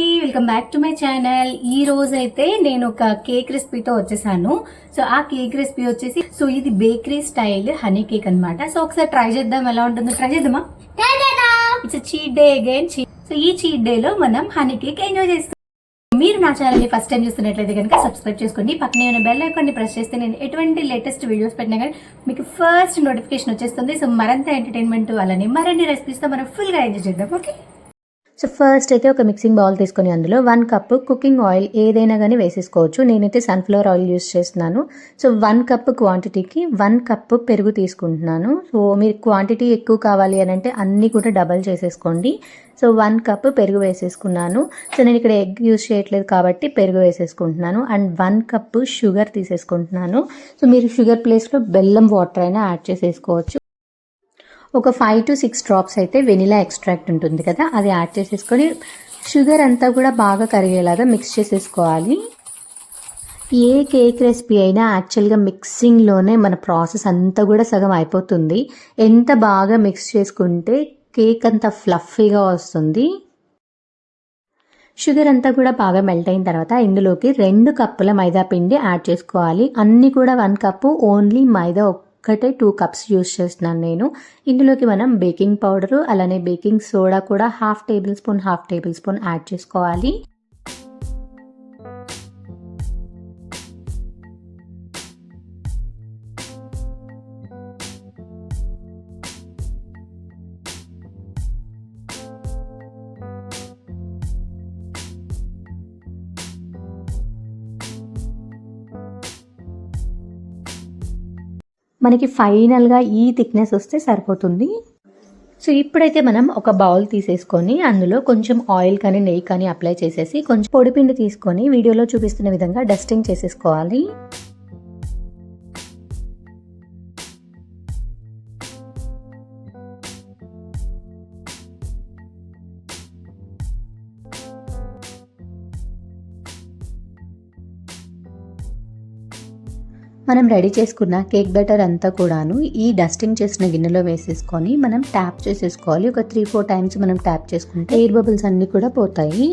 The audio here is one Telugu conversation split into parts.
Welcome back to my channel ఈ రోజు అయితే నేను ఒక కేక్ రెసిపీతో వచ్చేసాను. సో ఆ కేక్ రెసిపీ వచ్చేసి సో ఇది బేకరీ స్టైల్ హనీ కేక్ అన్నమాట. సో ఒకసారి ట్రై చేద్దాం. ఎలా ఉంటుందో ట్రై చేద్దామా? It's cheat day again so ఈ చీట్ డే లో మనం హనీ కేక్ ఎంజాయ్ చేస్తాం. మీరు నా ఛానల్ని ఫస్ట్ టైం చూస్తున్నట్లయితే కనుక సబ్స్క్రైబ్ చేసుకోండి. పక్కనే ఉన్న బెల్ ఐకాన్ని ప్రెస్ చేస్తే నేను ఎటువంటి లేటెస్ట్ వీడియోస్ పెట్టినా కానీ మీకు ఫస్ట్ నోటిఫికేషన్ వచ్చేస్తుంది. సో మరింత ఎంటర్టైన్మెంట్ అలానే మరిన్ని రెసిపీస్తో మనం ఫుల్గా ఎంజాయ్ చేద్దాం. ఓకే సో ఫస్ట్ అయితే ఒక మిక్సింగ్ బౌల్ తీసుకొని అందులో వన్ కప్ కుకింగ్ ఆయిల్ ఏదైనా కానీ వేసేసుకోవచ్చు. నేనైతే సన్ఫ్లవర్ ఆయిల్ యూస్ చేస్తున్నాను. సో వన్ కప్ క్వాంటిటీకి వన్ కప్ పెరుగు తీసుకుంటున్నాను. సో మీరు క్వాంటిటీ ఎక్కువ కావాలి అని అంటే అన్నీ కూడా డబల్ చేసేసుకోండి. సో వన్ కప్ పెరుగు వేసేసుకున్నాను. సో నేను ఇక్కడ ఎగ్ యూస్ చేయట్లేదు కాబట్టి పెరుగు వేసేసుకుంటున్నాను. అండ్ వన్ కప్ షుగర్ తీసేసుకుంటున్నాను. సో మీరు షుగర్ ప్లేస్లో బెల్లం వాటర్ అయినా యాడ్ చేసేసుకోవచ్చు. ఒక ఫైవ్ టు సిక్స్ డ్రాప్స్ అయితే వెనిలా ఎక్స్ట్రాక్ట్ ఉంటుంది కదా అది యాడ్ చేసేసుకొని షుగర్ అంతా కూడా బాగా కరిగేలాగా మిక్స్ చేసేసుకోవాలి. ఏ కేక్ రెసిపీ అయినా యాక్చువల్గా మిక్సింగ్లోనే మన ప్రాసెస్ అంతా కూడా సగం అయిపోతుంది. ఎంత బాగా మిక్స్ చేసుకుంటే కేక్ అంత ఫ్లఫీగా వస్తుంది. షుగర్ అంతా కూడా బాగా మెల్ట్ అయిన తర్వాత ఇందులోకి రెండు కప్పుల మైదా పిండి యాడ్ చేసుకోవాలి. అన్నీ కూడా వన్ కప్పు ఓన్లీ మైదా ఒక్కటే టూ కప్స్ యూస్ చేస్తున్నాను నేను. ఇందులోకి మనం బేకింగ్ పౌడరు అలానే బేకింగ్ సోడా కూడా half tablespoon half tablespoon add చేసుకోవాలి. మనకి ఫైనల్గా ఈ థిక్నెస్ వస్తే సరిపోతుంది. సో ఇప్పుడైతే మనం ఒక బౌల్ తీసేసుకొని అందులో కొంచెం ఆయిల్ కానీ నెయ్యి కానీ అప్లై చేసేసి కొంచెం పొడిపిండి తీసుకొని వీడియోలో చూపిస్తున్న విధంగా డస్టింగ్ చేసేసుకోవాలి. మనం రెడీ చేసుకున్న కేక్ బెటర్ అంతా కూడాను ఈ డస్టింగ్ చేసిన గిన్నెలో వేసేసుకొని మనం ట్యాప్ చేసేసుకోవాలి. ఒక త్రీ ఫోర్ టైమ్స్ మనం ట్యాప్ చేసుకుంటే ఎయిర్ బబుల్స్ అన్నీ కూడా పోతాయి.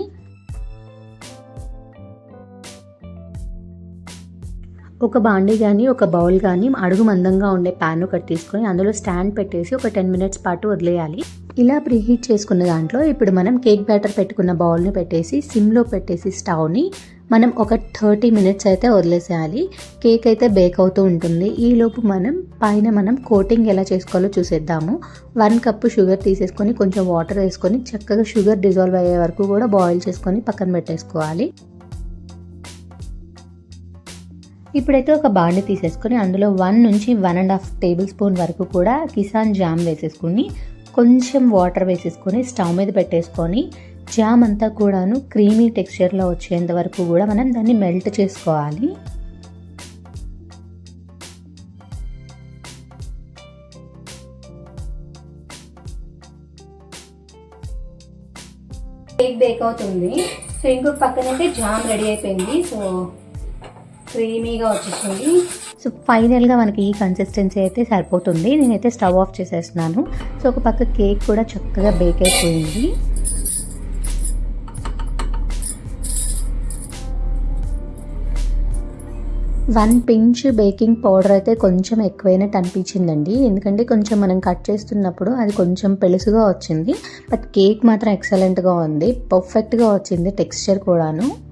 ఒక బాండీ కానీ ఒక బౌల్ కానీ అడుగు మందంగా ఉండే ప్యాన్ ఒకటి తీసుకొని అందులో స్టాండ్ పెట్టేసి ఒక టెన్ మినిట్స్ పాటు వదిలేయాలి. ఇలా ప్రీహీట్ చేసుకున్న దాంట్లో ఇప్పుడు మనం కేక్ బ్యాటర్ పెట్టుకున్న బౌల్ని పెట్టేసి సిమ్లో పెట్టేసి స్టవ్ని మనం ఒక థర్టీ మినిట్స్ అయితే వదిలేసేయాలి. కేక్ అయితే బేక్ అవుతూ ఉంటుంది. ఈలోపు మనం పైన మనం కోటింగ్ ఎలా చేసుకోవాలో చూసేద్దాము. వన్ కప్పు షుగర్ తీసేసుకొని కొంచెం వాటర్ వేసుకొని చక్కగా షుగర్ డిజాల్వ్ అయ్యే వరకు కూడా బాయిల్ చేసుకొని పక్కన పెట్టేసుకోవాలి. ఇప్పుడైతే ఒక బాండి తీసేసుకొని అందులో వన్ నుంచి one and half table spoon వరకు కూడా కిసాన్ జామ్ వేసేసుకుని కొంచెం వాటర్ వేసేసుకొని స్టవ్ మీద పెట్టేసుకొని జామ్ అంతా కూడాను క్రీమీ టెక్స్చర్లో వచ్చేంత వరకు కూడా మనం దాన్ని మెల్ట్ చేసుకోవాలి. కేక్ బేక్ అవుతుంది. సో ఇంకొక పక్కనైతే జామ్ రెడీ అయిపోయింది. సో క్రీమీగా వచ్చేసింది. సో ఫైనల్గా మనకి ఈ కన్సిస్టెన్సీ అయితే సరిపోతుంది. నేనైతే స్టవ్ ఆఫ్ చేసేస్తున్నాను. సో ఒక పక్క కేక్ కూడా చక్కగా బేక్ అయిపోయింది. వన్ పించ్ బేకింగ్ పౌడర్ అయితే కొంచెం ఎక్కువైనట్టు అనిపించిందండి. ఎందుకంటే కొంచెం మనం కట్ చేస్తున్నప్పుడు అది కొంచెం పెలుసుగా వచ్చింది. బట్ కేక్ మాత్రం ఎక్సలెంట్గా ఉంది. పర్ఫెక్ట్గా వచ్చింది టెక్స్చర్ కూడాను.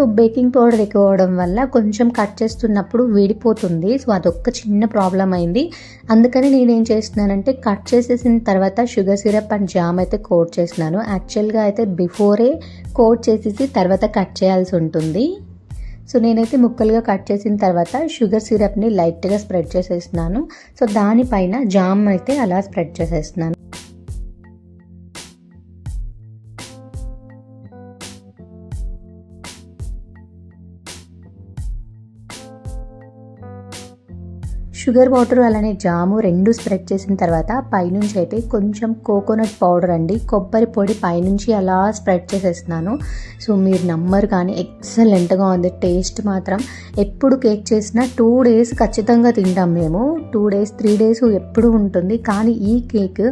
సో బేకింగ్ పౌడర్ ఎక్కువ అవడం వల్ల కొంచెం కట్ చేస్తున్నప్పుడు విడిపోతుంది. సో అదొక్క చిన్న ప్రాబ్లం అయింది. అందుకని నేనేం చేస్తున్నానంటే కట్ చేసేసిన తర్వాత షుగర్ సిరప్ అండ్ జామ్ అయితే కోట్ చేస్తున్నాను. యాక్చువల్గా అయితే బిఫోరే కోట్ చేసేసి తర్వాత కట్ చేయాల్సి ఉంటుంది. సో నేనైతే ముక్కలుగా కట్ చేసిన తర్వాత షుగర్ సిరప్ని లైట్గా స్ప్రెడ్ చేసేస్తున్నాను. సో దానిపైన జామ్ అయితే అలా స్ప్రెడ్ చేసేస్తున్నాను. షుగర్ వాటర్ అలానే జాము రెండు స్ప్రెడ్ చేసిన తర్వాత పైనుంచి అయితే కొంచెం కోకోనట్ పౌడర్ అండి. కొబ్బరి పొడి పైనుంచి అలా స్ప్రెడ్ చేసేస్తున్నాను. సో మీరు నమ్మరు కానీ ఎక్సలెంట్గా ఉంది. టేస్ట్ మాత్రం ఎప్పుడు కేక్ చేసినా టూ డేస్ ఖచ్చితంగా తింటాం మేము. టూ డేస్ త్రీ డేస్ ఎప్పుడు ఉంటుంది. కానీ ఈ కేక్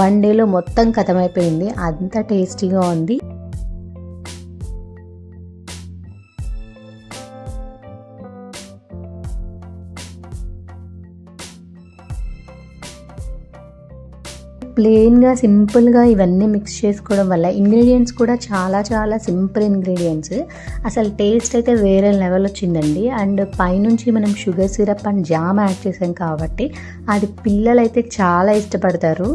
వన్ డేలో మొత్తం కథమైపోయింది. అంత టేస్టీగా ఉంది. ప్లెయిన్గా సింపుల్గా ఇవన్నీ మిక్స్ చేసుకోవడం వల్ల ఇంగ్రీడియంట్స్ కూడా చాలా చాలా సింపుల్ ఇంగ్రీడియంట్స్ అసలు టేస్ట్ అయితే వేరే లెవెల్ వచ్చిందండి. అండ్ పైనుంచి మనం sugar syrup and jam add చేసాం కాబట్టి అది పిల్లలైతే చాలా ఇష్టపడతారు.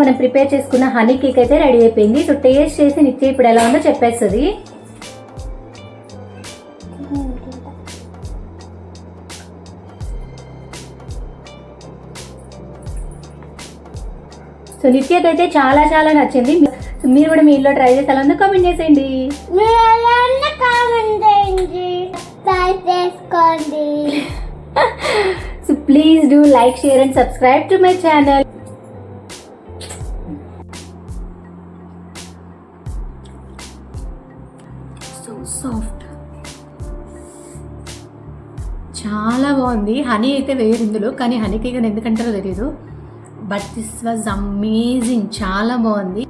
మనం ప్రిపేర్ చేసుకున్న హనీ కేక్ అయితే రెడీ అయిపోయింది. సో టేస్ట్ చేసి నిత్య ఇప్పుడు ఎలా ఉందో చెప్పేస్తుంది. సో నిత్యకైతే చాలా చాలా నచ్చింది. మీరు కూడా మీ ఇంట్లో ట్రై చేసి ఉందో కామెంట్ చేసేయండి. So please do like share and subscribe to my channel so soft చాలా బాగుంది. హనీ అయితే వేయరు ఇందులో కానీ హనీ కేక్ అని ఎందుకంటారో తెలియదు బట్ దిస్ వాజ్ అమేజింగ్ చాలా బాగుంది.